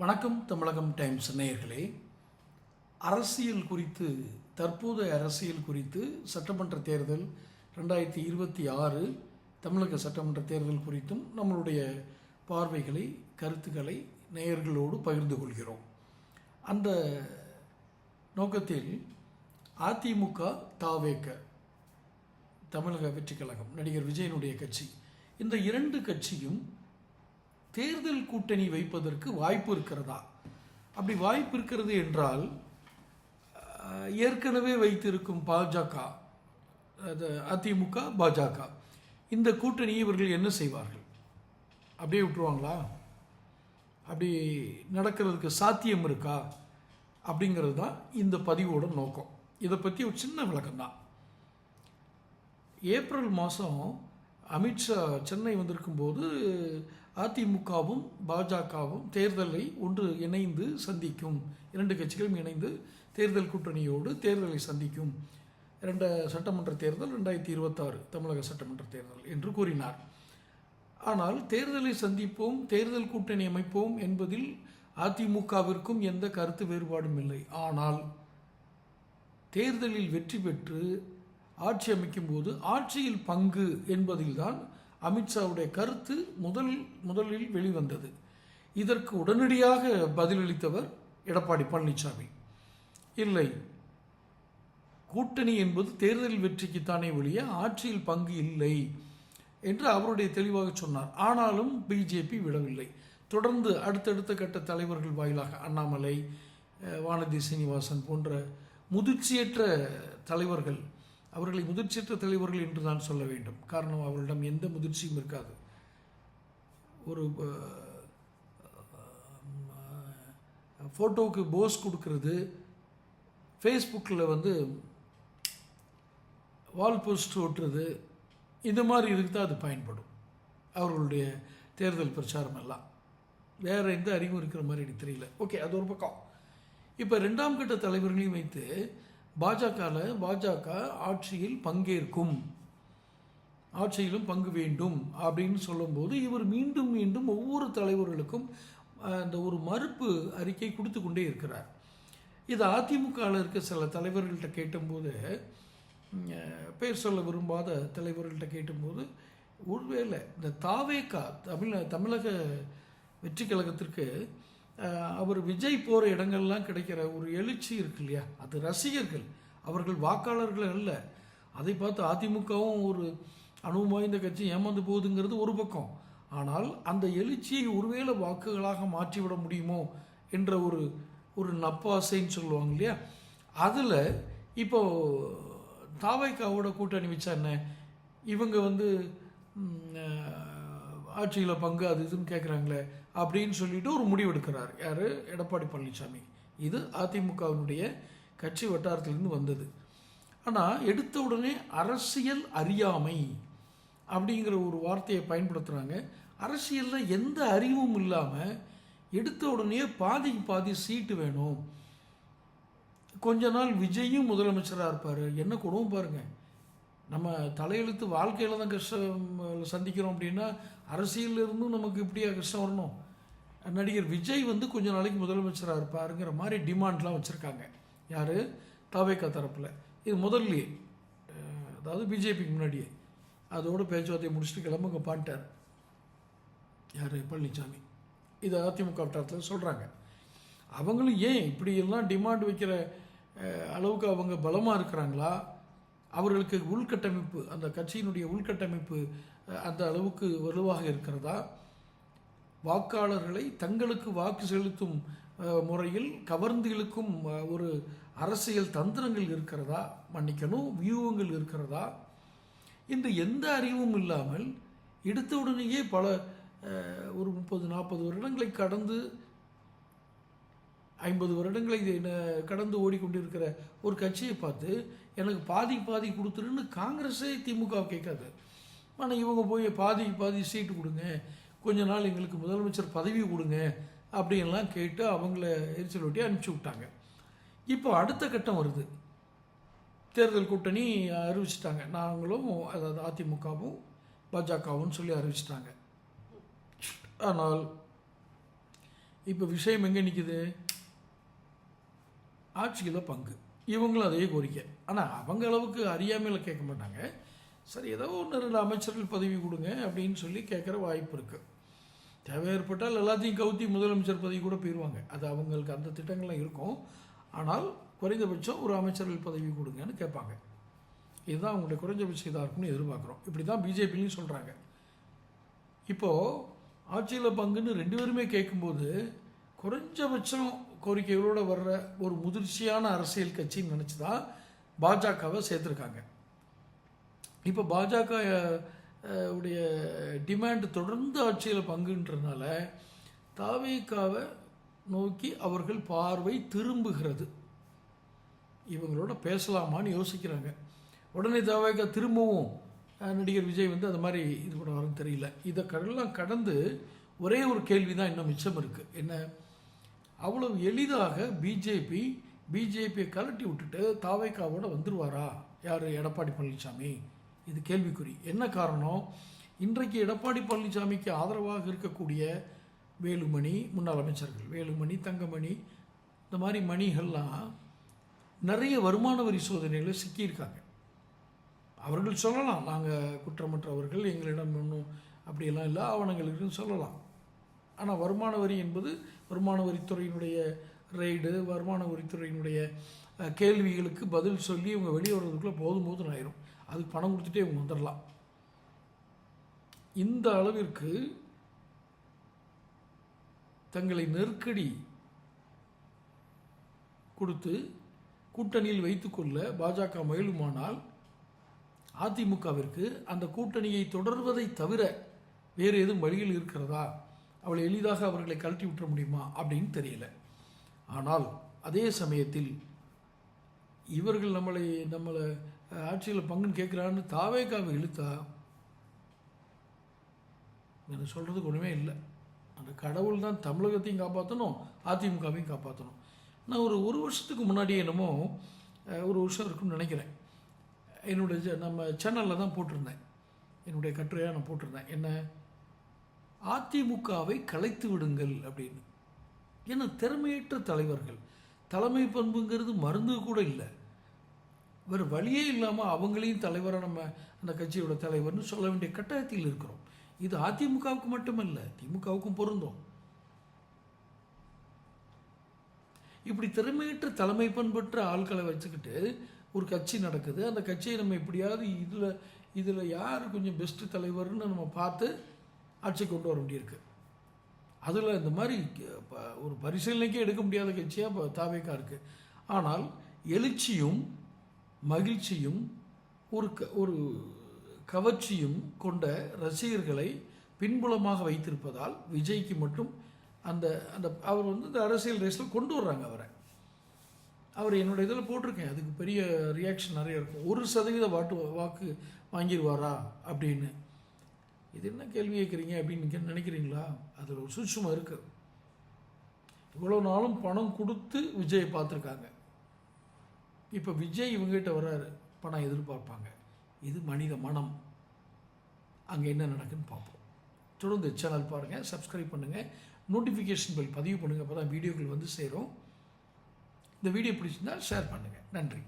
வணக்கம் தமிழகம் டைம்ஸ் நேயர்களே. அரசியல் குறித்து தற்போதைய அரசியல் குறித்து சட்டமன்ற தேர்தல் ரெண்டாயிரத்தி இருபத்தி ஆறு தமிழக சட்டமன்ற தேர்தல் குறித்தும் நம்மளுடைய பார்வைகளை கருத்துக்களை நேயர்களோடு பகிர்ந்து கொள்கிறோம். அந்த நோக்கத்தில் அதிமுக தாவேக்க தமிழக வெற்றிக் கழகம் நடிகர் விஜயனுடைய கட்சி இந்த இரண்டு கட்சியும் தேர்தல் கூட்டணி வைப்பதற்கு வாய்ப்பு இருக்கிறதா? அப்படி வாய்ப்பு இருக்கிறது என்றால் ஏற்கனவே வைத்திருக்கும் பாஜக அது அதிமுக பாஜக. இந்த கூட்டணியை இவர்கள் என்ன செய்வார்கள்? அப்படியே விட்டுருவாங்களா? அப்படி நடக்கிறதுக்கு சாத்தியம் இருக்கா? அப்படிங்கிறது தான் இந்த பதிவோட நோக்கம். இதை பற்றி ஒரு சின்ன விளக்கம் தான். ஏப்ரல் மாதம் அமித்ஷா சென்னை வந்திருக்கும்போது அதிமுகவும் பாஜகவும் தேர்தலை ஒன்று இணைந்து சந்திக்கும். இரண்டு கட்சிகளும் இணைந்து தேர்தல் கூட்டணியோடு தேர்தலை சந்திக்கும். இரண்டு சட்டமன்ற தேர்தல் ரெண்டாயிரத்தி இருபத்தாறு தமிழக சட்டமன்ற தேர்தல் என்று கூறினார். ஆனால் தேர்தலை சந்திப்போம் தேர்தல் கூட்டணி அமைப்போம் என்பதில் அதிமுகவிற்கும் எந்த கருத்து வேறுபாடும் இல்லை. ஆனால் தேர்தலில் வெற்றி பெற்று ஆட்சி அமைக்கும் போது ஆட்சியில் பங்கு என்பதில்தான் அமித்ஷாவுடைய கருத்து முதல் முதலில் வெளிவந்தது. இதற்கு உடனடியாக பதிலளித்தவர் எடப்பாடி பழனிசாமி இல்லை கூட்டணி என்பது தேர்தல் வெற்றிக்குத்தானே ஒழிய ஆட்சியில் பங்கு இல்லை என்று அவருடைய தெளிவாக சொன்னார். ஆனாலும் பிஜேபி விடவில்லை. தொடர்ந்து அடுத்தடுத்த கட்ட தலைவர்கள் வாயிலாக அண்ணாமலை வானதி சீனிவாசன் போன்ற முதிர்ச்சியற்ற தலைவர்கள் அவர்களை முதிர்ச்சியற்ற தலைவர்கள் என்று நான் சொல்ல வேண்டும். காரணம் அவர்களிடம் எந்த முதிர்ச்சியும் இருக்காது. ஒரு ஃபோட்டோவுக்கு போஸ் கொடுக்கறது ஃபேஸ்புக்கில் வந்து வால் போஸ்ட் ஓட்டுறது இந்த மாதிரி இதுக்கு தான் அது பயன்படும். அவர்களுடைய தேர்தல் பிரச்சாரம் எல்லாம். வேறு எந்த அறிவும் இருக்கிற மாதிரி எனக்கு தெரியல. ஓகே அது ஒரு பக்கம். இப்போ ரெண்டாம் கட்ட தலைவர்களையும் வைத்து பாஜகவில் பாஜக ஆட்சியில் பங்கேற்கும். ஆட்சியிலும் பங்கு வேண்டும் அப்படின்னு சொல்லும்போது இவர் மீண்டும் மீண்டும் ஒவ்வொரு தலைவர்களுக்கும் அந்த ஒரு மறுப்பு அறிக்கை கொடுத்து கொண்டே இருக்கிறார். இது அதிமுகவில் இருக்க சில தலைவர்கள்ட்ட கேட்டும்போது பேர் சொல்ல விரும்பாத தலைவர்கள்ட்ட கேட்டும்போது ஒருவேளை இந்த தாவேக்கா தமிழ தமிழக வெற்றி கழகத்திற்கு அவர் விஜய் போகிற இடங்கள்லாம் கிடைக்கிற ஒரு எழுச்சி இருக்கு இல்லையா? அது ரசிகர்கள். அவர்கள் வாக்காளர்கள் அல்ல. அதை பார்த்து அதிமுகவும் ஒரு அனுபவம் வாய்ந்த கட்சி ஏமாந்து போகுதுங்கிறது ஒரு பக்கம். ஆனால் அந்த எழுச்சியை ஒருவேளை வாக்குகளாக மாற்றிவிட முடியுமோ என்ற ஒரு ஒரு நப்பாசைன்னு சொல்லுவாங்க இல்லையா? அதில் இப்போ தாவைக்காவோட கூட்டணி வச்சா என்ன? இவங்க வந்து ஆட்சியில் பங்கு அது இதுன்னு கேட்குறாங்களே அப்படின்னு சொல்லிட்டு ஒரு முடிவு எடுக்கிறார். யார்? எடப்பாடி பழனிசாமி. இது அதிமுகவினுடைய கட்சி வட்டாரத்திலிருந்து வந்தது. ஆனால் எடுத்த உடனே அரசியல் அறியாமை அப்படிங்கிற ஒரு வார்த்தையை பயன்படுத்துகிறாங்க அரசியலில் எந்த அறிவும் இல்லாமல் எடுத்த உடனே பாதிக்கு பாதி சீட்டு வேணும். கொஞ்ச நாள் விஜயும் முதலமைச்சராக இருப்பார். என்ன குடும்பம் பாருங்க. நம்ம தலையெழுத்து வாழ்க்கையில் தான் கஷ்டம் சந்திக்கிறோம் அப்படின்னா அரசியலிருந்தும் நமக்கு இப்படியா கஷ்டம் வரணும். நடிகர் விஜய் வந்து கொஞ்ச நாளைக்கு முதலமைச்சராக இருப்பாருங்கிற மாதிரி டிமாண்ட்லாம் வச்சுருக்காங்க. யார்? தாவேக்கா தரப்பில். இது முதல்லையே. அதாவது பிஜேபிக்கு முன்னாடியே. அதோட பேச்சுவார்த்தையை முடிச்சுட்டு கிளம்புங்க பாண்டார் யார்? பழனிசாமி இது அதிமுக வட்டாரத்தில் சொல்கிறாங்க அவங்களும் ஏன் இப்படியெல்லாம் டிமாண்ட் வைக்கிற அளவுக்கு அவங்க பலமாக இருக்கிறாங்களா? அவர்களுக்கு உள்கட்டமைப்பு அந்த கட்சியினுடைய உள்கட்டமைப்பு அந்த அளவுக்கு வலுவாக இருக்கிறதா? வாக்காளர்களை தங்களுக்கு வாக்கு செலுத்தும் முறையில் கவர்ந்து இழுக்கும் ஒரு அரசியல் தந்திரங்கள் இருக்கிறதா? மன்னிக்கணும். வியூகங்கள் இருக்கிறதா? இன்று எந்த அறிவும் இல்லாமல் எடுத்த உடனேயே பல ஒரு முப்பது நாற்பது வருடங்களை கடந்து ஐம்பது வருடங்களை ந- கடந்து ஓடிக்கொண்டிருக்கிற ஒரு கட்சியை பார்த்து எனக்கு பாதி பாதி கொடுத்துருன்னு காங்கிரஸே திமுக கேட்காது. ஆனால் இவங்க போய் பாதி பாதி சீட்டு கொடுங்க. கொஞ்ச நாள் எங்களுக்கு முதலமைச்சர் பதவி கொடுங்க அப்படின்லாம் கேட்டு அவங்கள எரிச்சல் ஒட்டி அனுப்பிச்சி விட்டாங்க. இப்போ அடுத்த கட்டம் வருது. தேர்தல் கூட்டணி அறிவிச்சிட்டாங்க. நாங்களும் அதாவது அதிமுகவும் பாஜகவும் சொல்லி அறிவிச்சிட்டாங்க. ஆனால் இப்போ விஷயம் எங்கே நிற்குது ஆட்சியில் பங்கு. இவங்களும் அதே கோரிக்கை. ஆனால் அவங்க அளவுக்கு அறியாமையில் கேட்க மாட்டாங்க. சரி ஏதோ ஒன்று ரெண்டு அமைச்சர்கள் பதவி கொடுங்க அப்படின்னு சொல்லி கேட்குற வாய்ப்பு இருக்குது தேவை ஏற்பட்டால் எல்லாத்தையும் கவுத்தி முதலமைச்சர் பதவி கூட போயிடுவாங்க. அது அவங்களுக்கு அந்த திட்டங்கள்லாம் இருக்கும். ஆனால் குறைந்தபட்சம் ஒரு அமைச்சர்கள் பதவி கொடுங்கன்னு கேட்பாங்க. இதுதான் அவங்களுடைய குறைஞ்சபட்ச இதாக இருக்கும்னு எதிர்பார்க்குறோம். இப்படி தான் பிஜேபிலையும் சொல்கிறாங்க இப்போது ஆட்சியில் பங்குன்னு ரெண்டு பேருமே கேட்கும்போது குறைஞ்சபட்சம் கோரிக்கைகளோடு வர்ற ஒரு முதிர்ச்சியான அரசியல் கட்சின்னு நினச்சி தான் பாஜகவை சேர்த்துருக்காங்க. இப்போ பாஜக உடைய டிமாண்ட் தொடர்ந்து ஆட்சியில் பங்குன்றதுனால தாவேக்காவை நோக்கி அவர்கள் பார்வை திரும்புகிறது. இவங்களோட பேசலாமான்னு யோசிக்கிறாங்க. உடனே தாவேக்கா திரும்பவும் நடிகர் விஜய் வந்து அந்த மாதிரி இது பண்ண வரன்னு தெரியல. இதை கடலாம் கடந்து ஒரே ஒரு கேள்வி தான் இன்னும் மிச்சம் இருக்குது என்ன? அவ்வளவு எளிதாக பிஜேபி பிஜேபியை கலட்டி விட்டுட்டு தாவேக்காவோட வந்துருவாரா? யார்? எடப்பாடி பழனிசாமி. இது கேள்விக்குறி. என்ன காரணம்? இன்றைக்கு எடப்பாடி பழனிசாமிக்கு ஆதரவாக இருக்கக்கூடிய வேலுமணி முன்னாள் அமைச்சர்கள் வேலுமணி தங்கமணி இந்த மாதிரி மணிகள்லாம் நிறைய வருமான வரி சோதனையில் சிக்கியிருக்காங்க. அவர்கள் சொல்லலாம் நாங்கள் குற்றமற்றவர்கள் எங்களிடம் ஒன்றும் அப்படியெல்லாம் இல்லை ஆவணங்கள் இருக்குன்னு சொல்லலாம். ஆனால் வருமான வரி என்பது வருமான வரித்துறையினுடைய ரெய்டு வருமான வரித்துறையினுடைய கேள்விகளுக்கு பதில் சொல்லி இவங்க வெளியே வர்றதுக்குள்ளே போதும் போதும் ஆயிரும். அதுக்கு பணம் கொடுத்துட்டே இவங்க வந்துடலாம் இந்த அளவிற்கு தங்களை நெருக்கடி கொடுத்து கூட்டணியில் வைத்துக்கொள்ள பாஜக முயலுமானால் அதிமுகவிற்கு அந்த கூட்டணியை தொடர்வதை தவிர வேறு எதுவும் வழியில் இருக்கிறதா? அவளை எளிதாக அவர்களை கழட்டி விட்டுற முடியுமா அப்படின்னு தெரியல. ஆனால் அதே சமயத்தில் இவர்கள் நம்மளை நம்மளை ஆட்சியில் பங்குன்னு கேட்குறான்னு தாவேக்காவை இழுத்தா எனக்கு சொல்கிறதுக்கு ஒன்றுமே இல்லை. அந்த கடவுள் தான் தமிழகத்தையும் காப்பாற்றணும் அதிமுகவையும் காப்பாற்றணும் நான் ஒரு ஒரு வருஷத்துக்கு முன்னாடியே என்னமோ ஒரு வருஷம் இருக்குன்னு நினைக்கிறேன். என்னுடைய நம்ம சேனலில் தான் போட்டிருந்தேன். என்னுடைய கட்டுரையாக நான் போட்டிருந்தேன். என்ன? அதிமுகவை கலைத்து விடுங்கள் அப்படின்னு. ஏன்னா திறமையற்ற தலைவர்கள் தலைமை பண்புங்கிறது மருந்து கூட இல்லை. வேறு வழியே இல்லாமல் அவங்களையும் தலைவராக நம்ம அந்த கட்சியோட தலைவர்னு சொல்ல வேண்டிய கட்டாயத்தில் இருக்கிறோம். இது அதிமுகவுக்கு மட்டுமல்ல திமுகவுக்கும் பொருந்தும். இப்படி திறமையற்ற தலைமை பண்பற்ற ஆட்களை வச்சுக்கிட்டு ஒரு கட்சி நடக்குது. அந்த கட்சியை நம்ம எப்படியாவது இதில் இதில் யார் கொஞ்சம் பெஸ்ட்டு தலைவர்னு நம்ம பார்த்து ஆட்சி கொண்டு வர வேண்டியிருக்கு. அதில் இந்த மாதிரி ப- ஒரு பரிசீலனைக்கே எடுக்க முடியாத கட்சியாக இப்போ தாவேக்கா இருக்குது ஆனால் எழுச்சியும் மகிழ்ச்சியும் ஒரு க ஒரு கவர்ச்சியும் கொண்ட ரசிகர்களை பின்புலமாக வைத்திருப்பதால் விஜய்க்கு மட்டும் அந்த அந்த அவர் வந்து இந்த அரசியல் ரேஸில் கொண்டு வர்றாங்க அவரை. அவர் என்னோட இதில் போட்டிருக்கேன். அதுக்கு பெரிய ரியாக்ஷன் நிறைய இருக்கும். ஒரு சதவீத வாட்டு வாக்கு வாங்கிடுவாரா அப்படின்னு. இது என்ன கேள்வி கேட்குறீங்க அப்படின்னு நினைக்கிறீங்களா? அதில் ஒரு சூட்சமாக இருக்குது இவ்வளோ நாளும் பணம் கொடுத்து விஜயை பார்த்துருக்காங்க. இப்போ விஜய் இவங்ககிட்ட வர்றாரு பணம் எதிர்பார்ப்பாங்க. இது மனித மனம். அங்கே என்ன நடக்குன்னு பார்ப்போம். தொடர்ந்து சேனல் பாருங்கள் சப்ஸ்கிரைப் பண்ணுங்கள் நோட்டிஃபிகேஷன் பில் பதிவு பண்ணுங்கள் அப்போ தான் வீடியோக்கள் வந்து சேரும். இந்த வீடியோ பிடிச்சிருந்தால் ஷேர் பண்ணுங்கள் நன்றி.